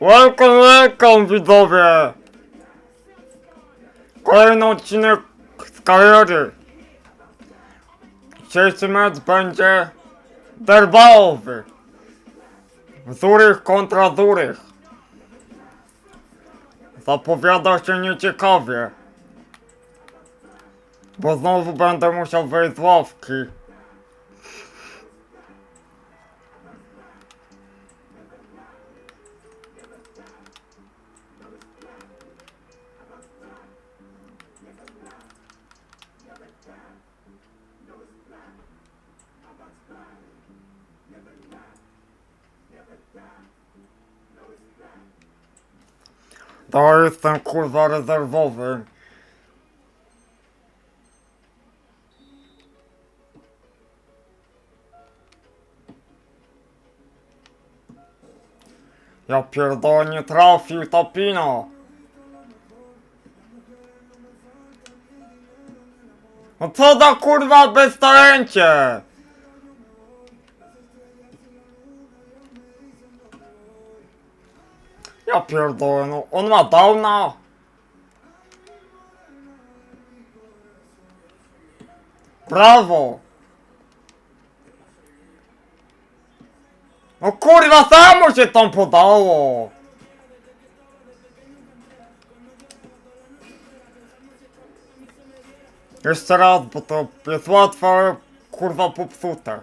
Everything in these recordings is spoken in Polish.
Welcome, welcome widzowie! Kolejny odcinek z kariery. Dzisiejszy mecz będzie derbałowy. Zurich kontra Zurich. Zapowiada się nieciekawie. Bo znowu będę musiał wejść z ławki. To jestem kurwa rezerwowy. Ja pierdolę nie trafił Tapino. No co za kurwa! Ja pierdolę, no on ma downa. Brawo! No kurwa, samo się tam podało! Jeszcze raz, bo to jest łatwe, kurwa popsute.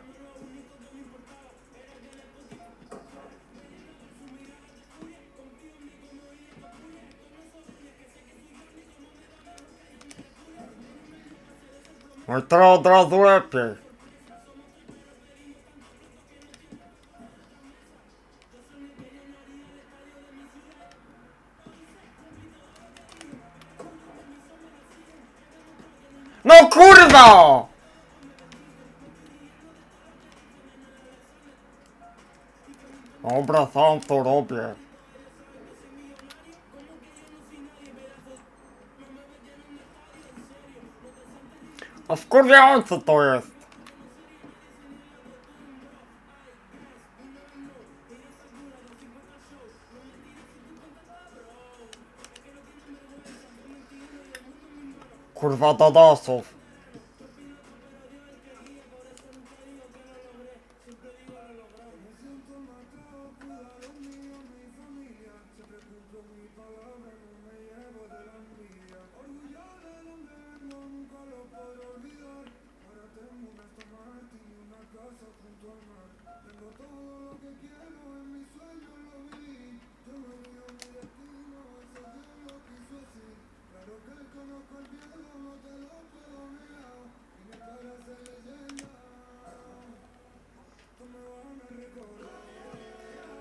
I teraz od razu lepiej. No kurwa! Dobra, sam to robię. A wkurwiające to jest. Kurwa dadasów.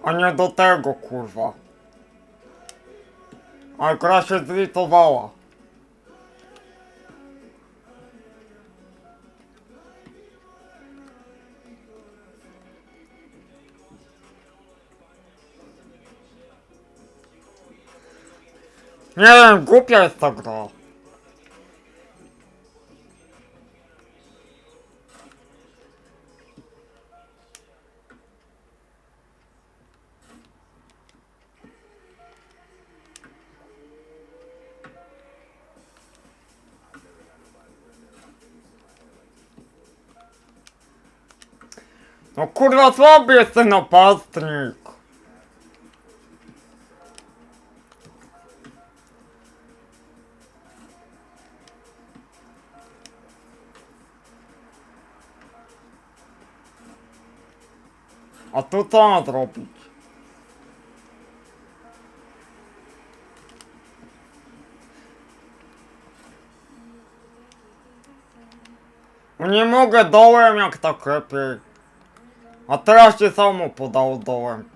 A nie do tego kurwa. A gra się zlitowała. Nie wiem, głupia jest ta gra. No kurwa słaby jest ten napastnik. A tu co ma zrobić? Nie mogę dołem jak tak lepiej. A teraz się samo podało dołem.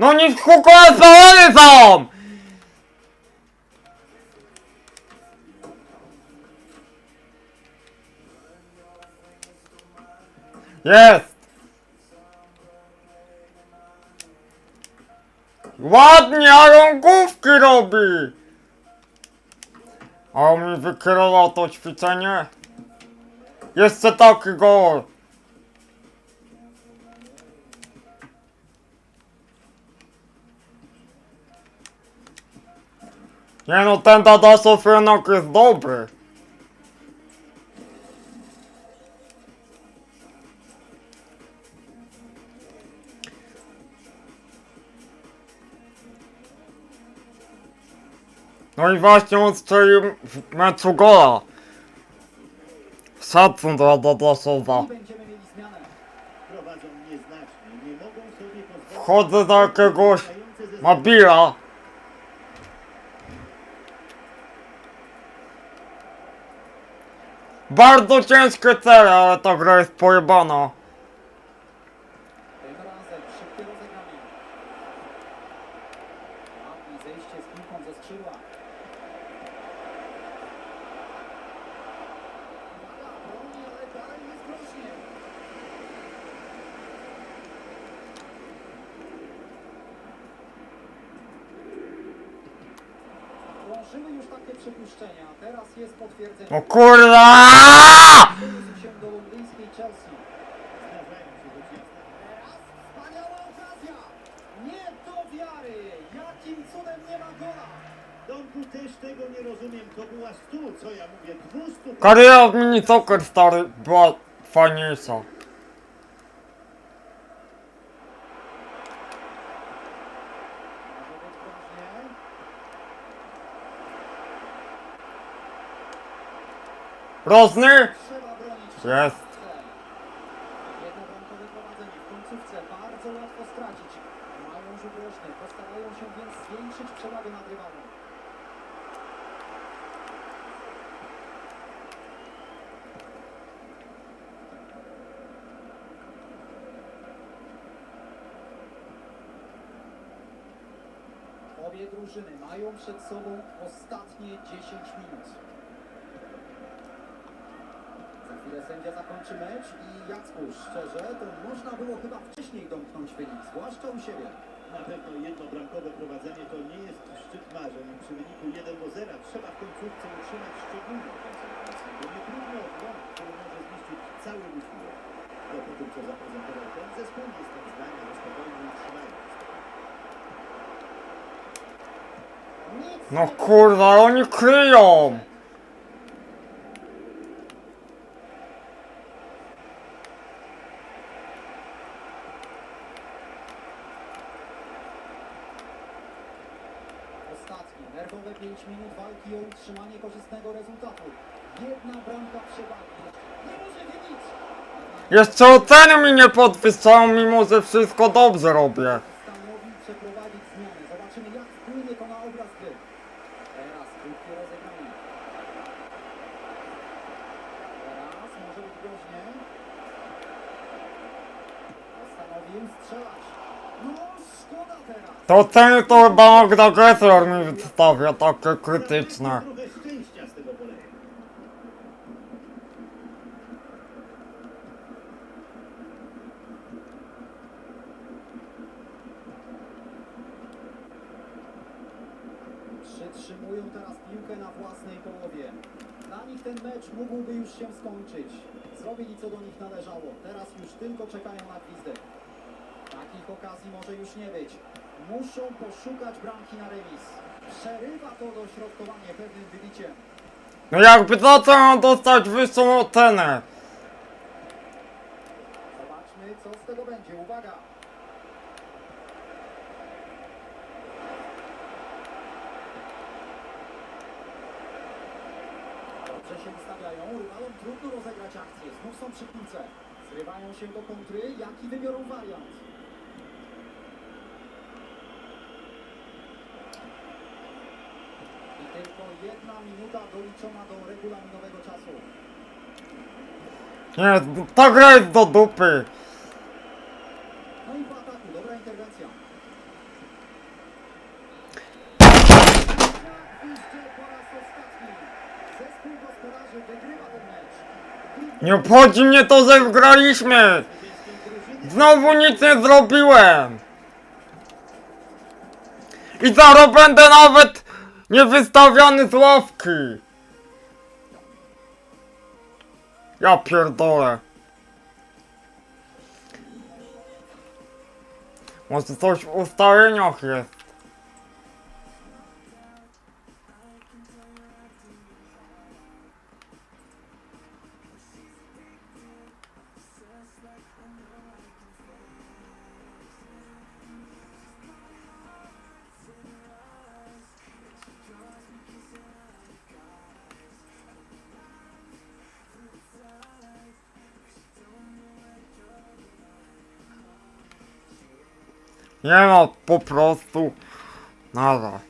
No w kółko spalony są! Jest! Ładnie, a rągówki robi! A on mi wykierował to ćwiczenie? Jeszcze taki gol! Nie no, ten Dadaszow jednak jest dobry. No i właśnie on strzelił w meczu gola. Szacun dla pozwolić Wchodzę do jakiegoś mające Bardzo ciężkie cele, ale ta gra jest pojebana. Już takie przypuszczenia. Teraz jest potwierdzenie. No kurwa! Przeniósł się do londyńskiej Chelsea. zdarzają się do ciasta. Teraz wspaniała okazja! Nie do wiary! Jakim cudem nie ma gola! Domku też tego nie rozumiem. To była stu, co ja mówię, dwustu. Kariera w mini soccer stary była fajniejsza. Może być groźnie. Rozny? Trzeba bronić. Jest. Jednobramkowe prowadzenie w końcówce bardzo łatwo stracić. Mają rzut roczny, postarają się więc zwiększyć przewagę nad rywalem. Obie drużyny mają przed sobą ostatnie 10 minut. Za chwilę sędzia zakończy mecz i Jacku, szczerze, to można było chyba wcześniej domknąć wynik, zwłaszcza u siebie. Na pewno jednobramkowe prowadzenie to nie jest szczyt marzeń. Przy wyniku 1 do 0 trzeba w końcówce utrzymać szczególną koncentrację, bo nie trudno o błąd, który może zniszczyć cały wysiłek. Ale po tym, co zaprezentował ten zespół, jestem zdania, że spokojnie utrzymają No kurwa, oni kryją! Ostatnie, nerwowe 5 minut walki o utrzymanie korzystnego rezultatu. Jedna bramka przewagi. Nie może wybić! Jeszcze oceny mi nie podwyższają, mimo że wszystko dobrze robię. To oceny to chyba Magda Gessler mi wystawia takie krytyczne. Trochę szczęścia z tego poleje. Przytrzymują teraz piłkę na własnej połowie. Dla nich ten mecz mógłby już się skończyć. Zrobili co do nich należało. Teraz już tylko czekają na gwizdek. Takich okazji może już nie być. Muszą poszukać bramki na remis. Przerywa to dośrodkowanie pewnym wybiciem. No jakby za mam dostać wyższą ocenę? Zobaczmy, co z tego będzie. Uwaga! Dobrze się wystawiają. Rywalom trudno rozegrać akcję. Znów są przy piłce. Zrywają się do kontry. Jaki wybiorą wariant? I tylko jedna minuta doliczona do regulaminowego czasu. Nie, ta gra jest do dupy. No i po ataku, dobra interwencja. Zespół gospodarzy wygrywa ten. Nie obchodzi mnie to, że wygraliśmy. Znowu nic nie zrobiłem. I zaraz będę nawet niewystawiony z ławki. Ja pierdolę. Może coś w ustaleniach jest. Nie no, po prostu. Nada.